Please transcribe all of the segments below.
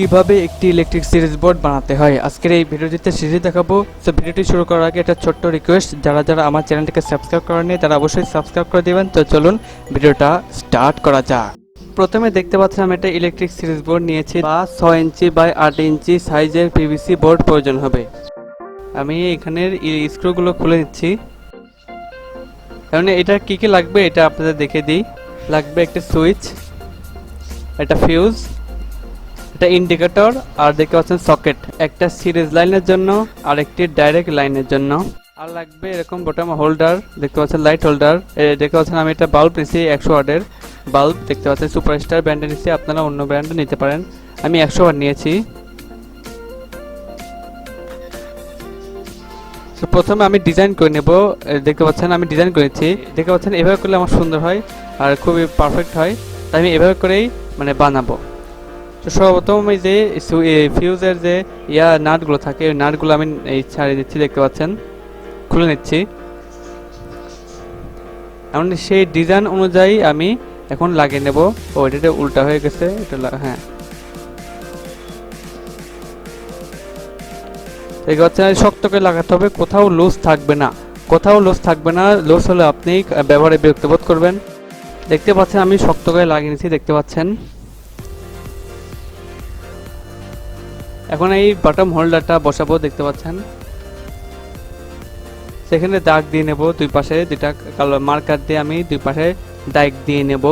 কীভাবে একটি electric series board বানাতে হয়? আজকের এই ভিডিওটিতে সিরিজ দেখাবো। তো ভিডিওটি শুরু করার আগে একটা ছোট্ট রিকোয়েস্ট যারা যারা আমার চ্যানেলটিকে সাবস্ক্রাইব করেনি তারা অবশ্যই সাবস্ক্রাইব করে দেবেন। তো চলুন ভিডিওটা স্টার্ট করা যাক। প্রথমে দেখতে পাচ্ছেন আমি একটা ইলেকট্রিক সিরিজ বোর্ড নিয়েছি। বা ছয় ইঞ্চি বাই আট ইঞ্চি সাইজের পিভিসি বোর্ড প্রয়োজন হবে। আমি এখানের স্ক্রুগুলো খুলে নিচ্ছি। কারণ এটা কি কি লাগবে, এটা আপনাদের দেখে দিই। লাগবে একটা সুইচ একটা ফিউজ একটা ইন্ডিকেটর আর দেখতে পাচ্ছেন সকেট একটা সিরিজ লাইনের জন্য, আর একটি ডাইরেক্ট লাইনের জন্য। আর লাগবে এরকম বটম হোল্ডার দেখতে পাচ্ছেন লাইট হোল্ডার দেখতে পাচ্ছেন আমি একটা বাল্ব নিচ্ছি একশো ওয়াটের বাল্ব দেখতে পাচ্ছেন সুপারস্টার ব্র্যান্ডে নিচ্ছি আপনারা অন্য ব্র্যান্ডে নিতে পারেন। আমি একশো ওয়াট নিয়েছি। তো প্রথমে আমি ডিজাইন করে নেব। দেখতে পাচ্ছেন আমি ডিজাইন করেছি দেখতে পাচ্ছেন এভাবে করলে আমার সুন্দর হয়, আর খুবই পারফেক্ট হয়। তাই আমি এভাবে করেই মানে বানাবো। সর্বপ্রথম এই যে ফিউজের যে, ইয়া নাটগুলো থাকে, ওই নাটগুলো আমি এই ছাড়িয়ে দিচ্ছি, দেখতে পাচ্ছেন? খুলে নিচ্ছি। এমন সেই ডিজাইন অনুযায়ী আমি এখন লাগিয়ে নেব। ও, এটা উল্টা হয়ে গেছে, এটা হ্যাঁ। দেখতে পাচ্ছেন শক্ত করে লাগাতে হবে, কোথাও লুজ থাকবে না। কোথাও লুজ থাকবে না লুজ হলে আপনি ব্যবহারে বিরক্ত বোধ করবেন। দেখতে পাচ্ছেন, আমি শক্ত করে লাগিয়ে নিয়েছি দেখতে পাচ্ছেন। এখন এই বটম হোল্ডারটা বসাবো, দেখতে পাচ্ছেন? সেখানে দাগ দিয়ে নেব দুই পাশে, দুইটা কালো মার্কার দিয়ে আমি দুই পাশে দাগ দিয়ে নেব।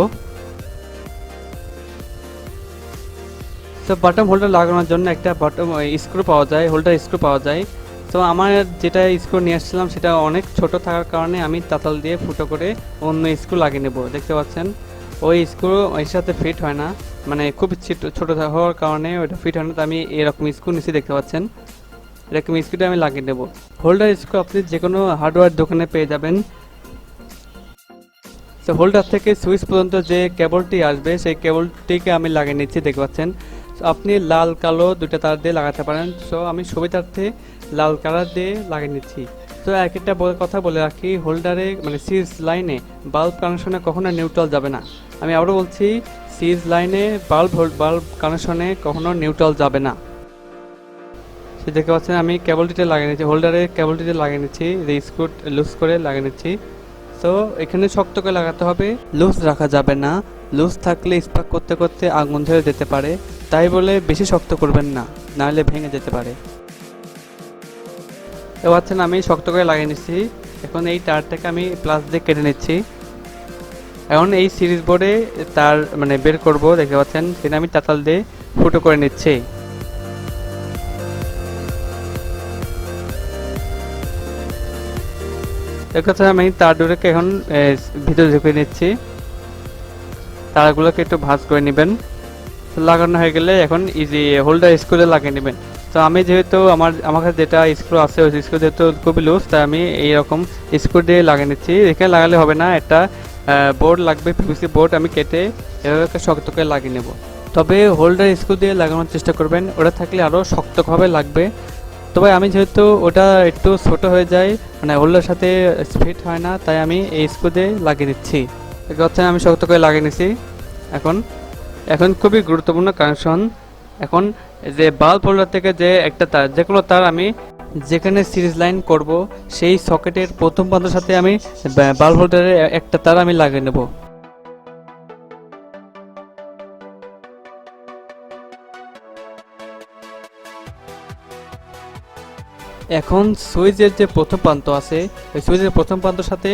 তো বটম হোল্ডার লাগানোর জন্য একটা বটম স্ক্রু পাওয়া যায় হোল্ডার স্ক্রু পাওয়া যায়। তো আমার যেটা স্ক্রু নিয়ে আসছিলাম, সেটা অনেক ছোট থাকার কারণে আমি তাতাল দিয়ে ফুটো করে অন্য স্ক্রু লাগিয়ে নেব, দেখতে পাচ্ছেন? ওই স্ক্রু এর সাথে ফিট হয় না। মানে খুব ছোট- ছোট হওয়ার কারণে ওইটা ফিট হয় না, তো আমি এরকম স্ক্রু নিচে দেখতে পাচ্ছেন। এরকম স্ক্রুটা আমি লাগিয়ে নেব হোল্ডার স্ক্রু আপনি যে কোনো হার্ডওয়্যার দোকানে পেয়ে যাবেন। তো হোল্ডার থেকে সুইচ পর্যন্ত যে কেবলটি আসবে, সেই কেবলটিকে আমি লাগিয়ে নিচ্ছি, দেখতে পাচ্ছেন। আপনি লাল, কালো দুটো তার দিয়ে লাগাতে পারেন। সো আমি সুবিধার্থে লাল কালার দিয়ে লাগিয়ে নিচ্ছি। তো এক একটা কথা বলে রাখি হোল্ডারে মানে সিরিজ লাইনে বাল্ব কানেকশনে কখনো নিউট্রাল যাবে না। আমি আবারও বলছি সিরিজ লাইনে বাল্ব বাল্ব কানেকশনে কখনো নিউট্রাল যাবে না। সে দেখতে পাচ্ছেন, আমি কেবলটিতে লাগিয়ে নিচ্ছি, হোল্ডারে কেবলটিতে লাগিয়ে নিচ্ছি যে স্ক্রু লুজ করে লাগিয়ে নিচ্ছি। তো এখানে শক্ত করে লাগাতে হবে, লুজ রাখা যাবে না। লুজ থাকলে স্পার্ক করতে করতে আগুন ধরে যেতে পারে। তাই বলে বেশি শক্ত করবেন না, নাহলে ভেঙে যেতে পারে। তো পাচ্ছেন, আমি শক্ত করে লাগিয়ে নিচ্ছি। এখন এই তারটাকে আমি প্লাস দিয়ে কেটে নিচ্ছি। এখন এই সিরিজ বোর্ডে তার মানে বের করব, দেখতে পাচ্ছেন, সেটা আমি তাতাল দিয়ে ফুটো করে নিচ্ছি। এক্ষেত্রে আমি তার ডোরেকে এখন ভিতরে ঢুকে নিচ্ছি। তারগুলোকে একটু ভাঁজ করে নেবেন। লাগানো হয়ে গেলে এখন ইজি হোল্ডার স্ক্রুতে লাগিয়ে নেবেন। তো আমি যেহেতু আমার আমার কাছে যেটা স্ক্রু আছে, ওই স্ক্রু যেহেতু খুবই লুজ তাই আমি এইরকম স্ক্রু দিয়ে লাগিয়ে নিচ্ছি। এখানে লাগালে হবে না, একটা বোর্ড লাগবে পিভিসি বোর্ড আমি কেটে এভাবে শক্ত করে লাগিয়ে নেব। তবে হোল্ডার স্ক্রু দিয়ে লাগানোর চেষ্টা করবেন, ওটা থাকলে আরও শক্তভাবে লাগবে। তবে আমি যেহেতু ওটা একটু ছোট হয়ে যায় মানে হোল্ডার সাথে ফিট হয় না, তাই আমি এই স্ক্রু দিয়ে লাগিয়ে দিচ্ছি। হচ্ছে আমি শক্ত করে লাগিয়ে নিচ্ছি এখন এখন খুবই গুরুত্বপূর্ণ কানেকশন এখন যে বাল্ব হোল্ডার থেকে যে একটা তার যে কোনো তার আমি যেখানে সিরিজ লাইন করব, সেই সকেটের প্রথম প্রান্তের সাথে আমি বাল্ব হোল্ডারের একটা তার আমি লাগিয়ে নেব। এখন সুইচের যে প্রথম প্রান্ত আছে, ওই সুইচের প্রথম প্রান্তের সাথে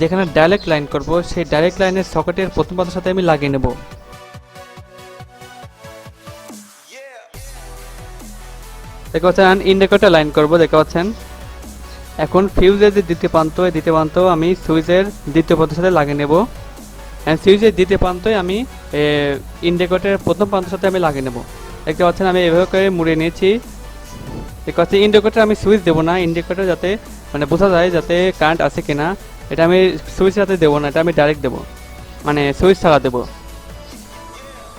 যেখানে ডাইরেক্ট লাইন করব, সেই ডাইরেক্ট লাইনের সকেটের প্রথম প্রান্তের সাথে আমি লাগিয়ে নেব। দেখতে পাচ্ছেন ইন্ডিকেটর লাইন করব, দেখতে পাচ্ছেন। এখন ফিউজের যে দ্বিতীয় প্রান্ত, এই দ্বিতীয় প্রান্ত আমি সুইচের দ্বিতীয় প্রান্তের সাথে লাগিয়ে নেব। অ্যান্ড সুইচের দ্বিতীয় প্রান্তে আমি ইন্ডিকেটরের প্রথম প্রান্তের সাথে আমি লাগিয়ে নেব। দেখতে পাচ্ছেন, আমি এভাবে করে মুড়িয়ে নিয়েছি। দেখতে পাচ্ছি ইন্ডিকেটর আমি সুইচ দেবো না ইন্ডিকেটর যাতে মানে বোঝা যায় যাতে কারেন্ট আছে কিনা। এটা আমি সুইচ সাথে দেবো না, এটা আমি ডাইরেক্ট দেবো। মানে সুইচ ছাড়া দেবো।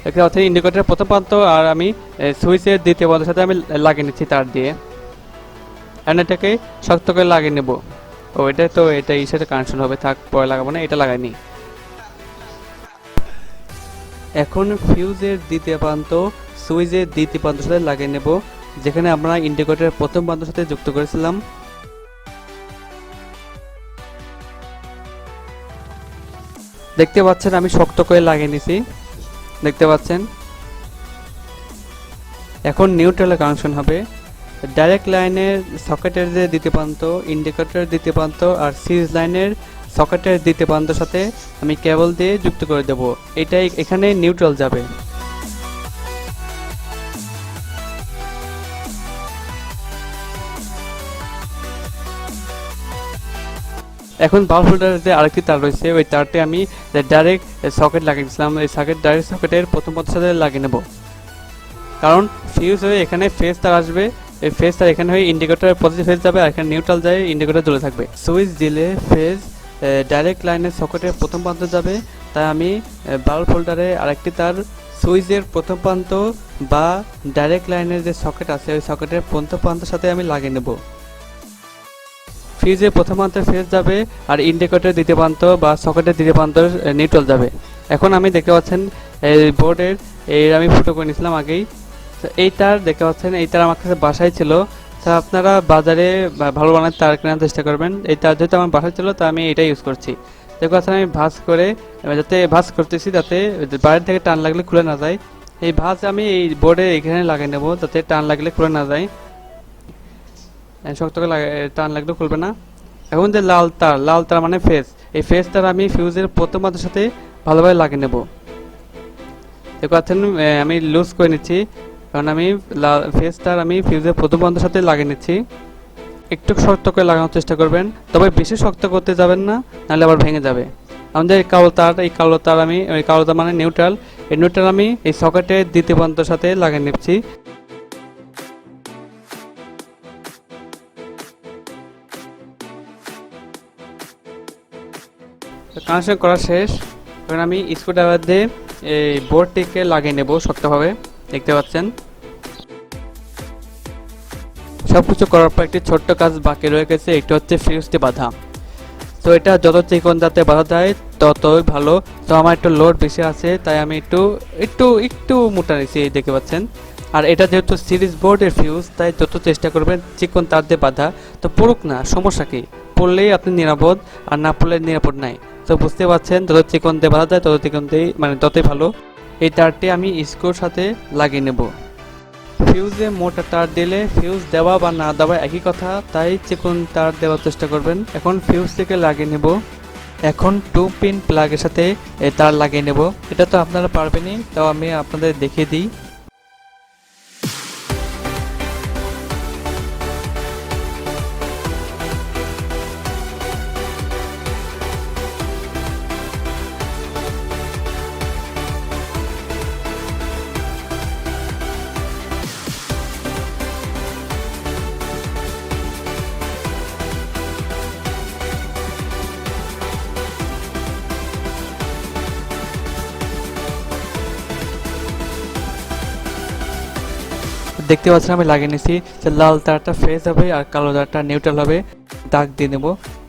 দেখতে পাচ্ছি ইন্ডিকেটরের প্রথম প্রান্ত আর আমি সুইচের দ্বিতীয় প্রান্তের সাথে আমি লাগিয়ে নিচ্ছি তার দিয়ে। আর এটাকে শক্ত করে লাগিয়ে নেব। ও, এটা তো, এটা এই সাথে কানেকশন হবে, থাক, পরে লাগাবো না, এটা লাগাইনি। এখন ফিউজের দ্বিতীয় প্রান্ত, সুইচের দ্বিতীয় প্রান্তের সাথে লাগিয়ে নেব, যেখানে আমরা ইন্ডিকেটরের প্রথম প্রান্তের সাথে যুক্ত করেছিলাম। দেখতে পাচ্ছেন, আমি শক্ত করে লাগিয়ে নিছি। দেখতে পাচ্ছেন। এখন নিউট্রালে কানেকশন হবে। ডাইরেক্ট লাইনের সকেটের যে দ্বিতীয় প্রান্ত ইন্ডিকেটরের দ্বিতীয় প্রান্ত আর সিরিজ লাইনের সকেটের দ্বিতীয় প্রান্তের সাথে আমি কেবল দিয়ে যুক্ত করে দেব। এটাই এখানে নিউট্রাল যাবে। এখন হোল্ডারের যে আরেকটি তার রয়েছে। ওই তারটি আমি ডাইরেক্ট সকেট লাগিয়েছিলাম এই সকেট ডাইরেক্ট সকেটের প্রথম পথের সাথে লাগিয়ে নেব। কারণ ফিউজ হয়ে এখানে ফেস তার আসবে, এই ফেস তার এখানে হয়ে ইন্ডিকেটরের পজিটিভ ফেস যাবে, আর এখানে নিউট্রাল যায় ইন্ডিকেটর জ্বলে থাকবে। সুইচ দিলে ফেস ডাইরেক্ট লাইনের সকেটের প্রথম প্রান্ত যাবে। তাই আমি বাল্ব হোল্ডারে আরেকটি তার সুইচের প্রথম প্রান্ত বা ডাইরেক্ট লাইনের যে সকেট আছে, ওই সকেটের প্রথম প্রান্তের সাথে আমি লাগিয়ে নেব। প্রথম প্রান্তে ফেজ যাবে আর ইন্ডিকেটরের দ্বিতীয় প্রান্ত বা সকেটের দ্বিতীয় প্রান্ত নিউট্রাল যাবে। এখন আমি দেখতে পাচ্ছেন এই বোর্ডের এই আমি ফটো করে নিয়েছিলাম আগেই। এই তার দেখতে পাচ্ছেন এই তার আমার কাছে বাসায় ছিল। তা আপনারা বাজারে ভালো মানের তার কেনার চেষ্টা করবেন। এই তার যেহেতু আমার বাসায় ছিল, তা আমি এটাই ইউজ করছি। দেখতে পাচ্ছেন, আমি ভাঁজ করে যাতে ভাঁজ করতেছি যাতে বাইরে থেকে টান লাগলে খুলে না যায়। এই ভাঁজ আমি এই বোর্ডে এখানে লাগিয়ে নেব, যাতে টান লাগলে খুলে না যায়। শক্ত করে টান লাগলে খুলবে না। এখন যে লাল তার লাল তার মানে ফেস এই ফেস তার আমি ফিউজের প্রথম মাথার সাথে ভালোভাবে লাগিয়ে নেব। দেখতে পাচ্ছেন এ, আমি লুজ করে নিচ্ছি। কারণ আমি লাল ফেস তার আমি ফিউজের প্রথম বন্ধের সাথে লাগিয়ে নিচ্ছি। একটু শক্ত করে লাগানোর চেষ্টা করবেন। তবে বেশি শক্ত করতে যাবেন না নাহলে আবার ভেঙে যাবে। আমাদের এই কালো তার এই কালো তার আমি কালো তার মানে নিউট্রাল এই নিউট্রাল আমি এই সকেটের দ্বিতীয় প্রান্তের সাথে লাগিয়ে নিচ্ছি। কানেকশন করা শেষ। এখন আমি স্ক্রুড্রাইভার দিয়ে এই বোর্ডটিকে লাগিয়ে নেব শক্তভাবে। দেখতে পাচ্ছেন? সব কিছু করার পর একটি ছোট্ট কাজ বাকি রয়ে গেছে, একটি হচ্ছে ফিউজটি বাঁধা। তো এটা যত চিকন যাতে বাঁধা যায়, ততই ভালো। তো আমার একটু লোড বেশি আছে, তাই আমি একটু একটু একটু মোটা এই দেখতে পাচ্ছেন। আর এটা যেহেতু সিরিজ বোর্ডের ফিউজ তাই যত চেষ্টা করবেন চিকন তার দিয়ে বাঁধা। তো পড়ুক না, সমস্যা কি? পড়লেই আপনি নিরাপদ, আর না পড়লে নিরাপদ নাই। তো বুঝতে পারছেন, যত চিকন দিয়ে বাঁধা যায়, তত চিকন দিয়ে মানে ততই ভালো। এই তারটি আমি স্ক্রুর সাথে লাগিয়ে নেব। ফিউজে মোটা তার দিলে ফিউজ দেওয়া বা না দেওয়া একই কথা, তাই চিকন তার দেওয়ার চেষ্টা করবেন। এখন ফিউজ থেকে লাগিয়ে নেব। এখন টু পিন প্লাগের সাথে তার লাগিয়ে নেব। এটা তো আপনারা পারবেনই, তাও আমি আপনাদের দেখিয়ে দিই। দেখতে পাচ্ছেন, আমি লাগিয়ে নিয়েছি। যে লাল তারটা ফেস হবে আর কালো তারটা নিউট্রাল হবে। দাগ দিয়ে নেব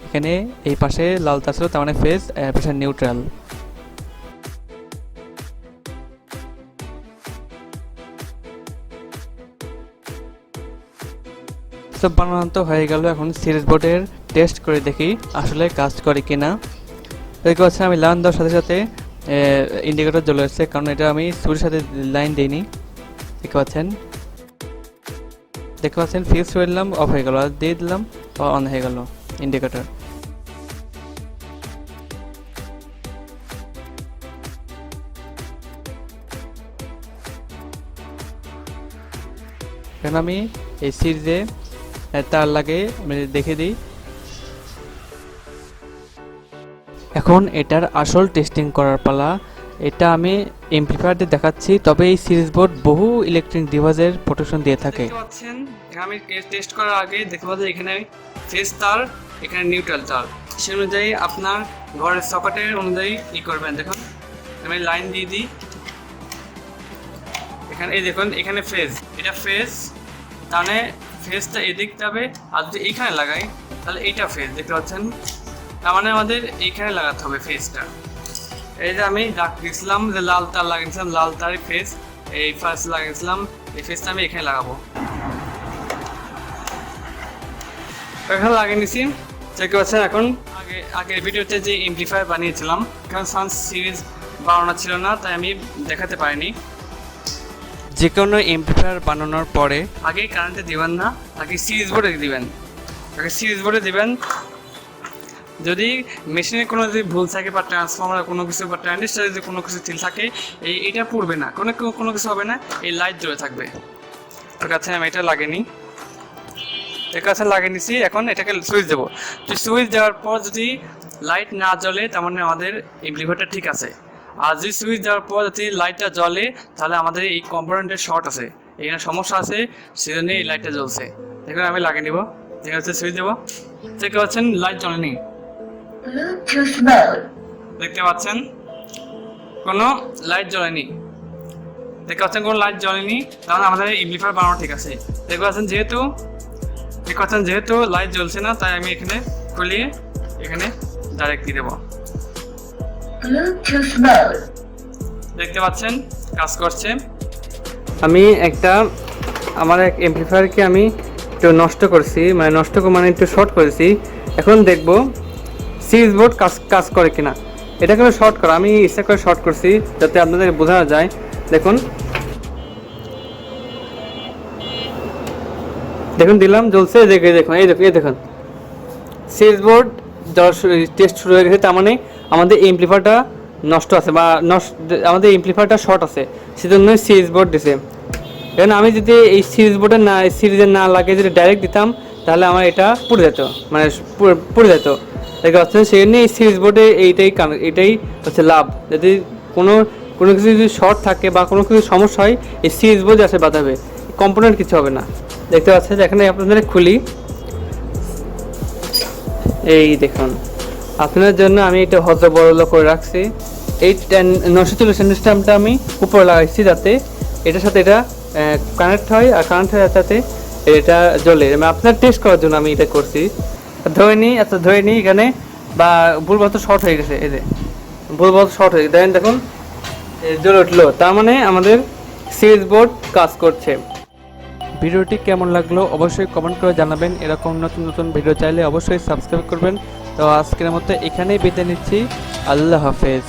এখানে এই পাশে লাল তার ছিল, তার মানে ফেস পাশে নিউট্রাল সব বানানো তো হয়ে গেল, এখন সিরিজ বোর্ডের টেস্ট করে দেখি আসলে কাজ করে কিনা। দেখতে পাচ্ছেন, আমি লাইন দেওয়ার সাথে সাথে ইন্ডিকেটর জ্বলে এসেছে, কারণ এটা আমি সুরের সাথে লাইন দিইনি। দেখতে পাচ্ছেন দেখতে পাচ্ছেন ফিক্স করে দিলাম অফ হয়ে গেল। আর দিয়ে দিলাম অন হয়ে গেল ইন্ডিকেটর এখন আমি এই সিরিজে তার লাগে, আমি দেখে দিই। এখন এটার আসল টেস্টিং করার পালা এটা আমি এমপ্লিফায়ার দিয়ে দেখাচ্ছি, তবে এই সিরিজ বোর্ড বহু ইলেকট্রিক ডিভাইসের প্রোটেকশন দিয়ে থাকে। পাচ্ছেন আমি টেস্ট করার আগে দেখতে পাচ্ছি এখানে ফেস তার, এখানে নিউট্রাল তার। সে অনুযায়ী আপনার ঘরের সকেটের অনুযায়ী ই করবেন, দেখুন। আমি লাইন দিয়ে দিই। এখানে, এই দেখুন, এখানে ফেজ এটা ফেজ তাহলে ফেজটা এদিক যাবে আর যদি এইখানে লাগাই, তাহলে এইটা ফেজ দেখতে পাচ্ছেন? তার মানে আমাদের এইখানে লাগাতে হবে ফেজটা এই যে আমি ডাক দিয়েছিলাম যে লাল তার লাগিয়েছিলাম লাল তারের ফেস এই ফার্স্ট লাগিয়েছিলাম এই ফেসটা আমি এখানে লাগাবো। এখানে লাগিয়ে নিছি। দেখতে পাচ্ছেন এখন আগে আগের ভিডিওতে যে এমপ্লিফায়ার বানিয়েছিলাম কারণ সাউন্ড সিরিজ বানানো ছিল না তাই আমি দেখাতে পারিনি। যে কোনো এমপ্লিফায়ার বানানোর পরে আগে কারেন্টে দিবেন না আগে সিরিজ বোর্ডে দিবেন। আগে সিরিজ বোর্ডে দিবেন যদি মেশিনে কোনো যদি ভুল থাকে বা ট্রান্সফর্মার কোনো কিছু বা ট্রানজিস্টারে যদি কোনো কিছু ঠিক থাকে, এই এটা পড়বে না। কোনো কোনো কিছু হবে না, এই লাইট জ্বলে থাকবে। তোর কাছে আমি এটা লাগেনি এর কাছে লাগিয়ে নিছি, এখন এটাকে সুইচ দেবো। তো সুইচ দেওয়ার পর যদি লাইট না জ্বলে, তার মানে আমাদের ইমপ্লিফারটা ঠিক আছে। আর যদি সুইচ দেওয়ার পর যদি লাইটটা জ্বলে, তাহলে আমাদের এই কম্পোনেন্টের শর্ট আছে। এখানে সমস্যা আছে সেজন্য এই লাইটটা জ্বলছে। দেখুন, আমি লাগিয়ে নিব। ঠিক আছে সুইচ দেবো। দেখতে পাচ্ছেন লাইট জ্বলেনি। Bluetooth mode. দেখতে পাচ্ছেন? কোনো লাইট জ্বলেনি। দেখতে পাচ্ছেন কোনো লাইট জ্বলেনি? তাহলে আমাদের ইমপ্লিফায়ার বানানো ঠিক আছে। দেখতে পাচ্ছেন যেহেতু দেখতে পাচ্ছেন যেহেতু লাইট জ্বলছে না তাই আমি এখানে খুলিয়ে এখানে ডাইরেক্ট দিয়ে দেবো। দেখতে পাচ্ছেন কাজ করছে। আমি একটা আমার এক এমপ্লিফায়ারকে আমি একটু নষ্ট করছি মানে নষ্ট করে মানে একটু শর্ট করেছি। এখন দেখব সিরিজ বোর্ড কাজ কাজ করে কিনা। এটা করে শর্ট করা, আমি ইচ্ছা করে শর্ট করছি যাতে আপনাদের বোঝানো যায়। দেখুন। দেখুন, দিলাম, জ্বলছে দেখে দেখুন, এই দেখুন এই দেখুন সিরিজ বোর্ড টেস্ট শুরু হয়ে গেছে, তার মানে আমাদের এমপ্লিফারটা নষ্ট আছে, বা নষ্ট, আমাদের এমপ্লিফারটা শর্ট আছে, সেজন্য সিরিজ বোর্ড দিছে। এখন আমি যদি এই সিরিজ বোর্ডে না সিরিজে না লাগে যদি ডাইরেক্ট দিতাম, তাহলে আমার এটা পুড়ে যেত মানে পুড়ে যেত। দেখতে পাচ্ছেন জন্য এই সিরিজ বোর্ডে এইটাই এটাই হচ্ছে লাভ। যদি কোনো কোনো কিছু যদি শর্ট থাকে বা কোনো কিছু সমস্যা হয়, এই সিরিজ বোর্ড আসে বাঁধাবে। কম্পোনেন্ট কিছু হবে না। দেখতে পাচ্ছেন এখানে আপনাদের খুলি। এই দেখুন। আপনার জন্য আমি এটা হজর বড় করে রাখছি। এই নশো চল্লিশ সিস্টেমটা আমি উপরে লাগাইছি যাতে এটার সাথে এটা কানেক্ট হয়, আর কানেক্ট হয়ে যাতে এটা জ্বলে। মানে আপনার টেস্ট করার জন্য আমি এটা করছি। ধরে নিই আচ্ছা ধরে নিই এখানে, বা ভুলবশত শর্ট হয়ে গেছে, এই যে ভুলবশত শর্ট হয়ে গেছে। দেখেন জ্বলে উঠল। তার মানে আমাদের সিরিজ বোর্ড কাজ করছে। ভিডিওটি কেমন লাগল অবশ্যই কমেন্ট করে জানাবেন। এরকম নতুন নতুন ভিডিও চাইলে অবশ্যই সাবস্ক্রাইব করবেন। তো আজকের মতো এখানেই বিদায় নিচ্ছি। আল্লাহ হাফেজ।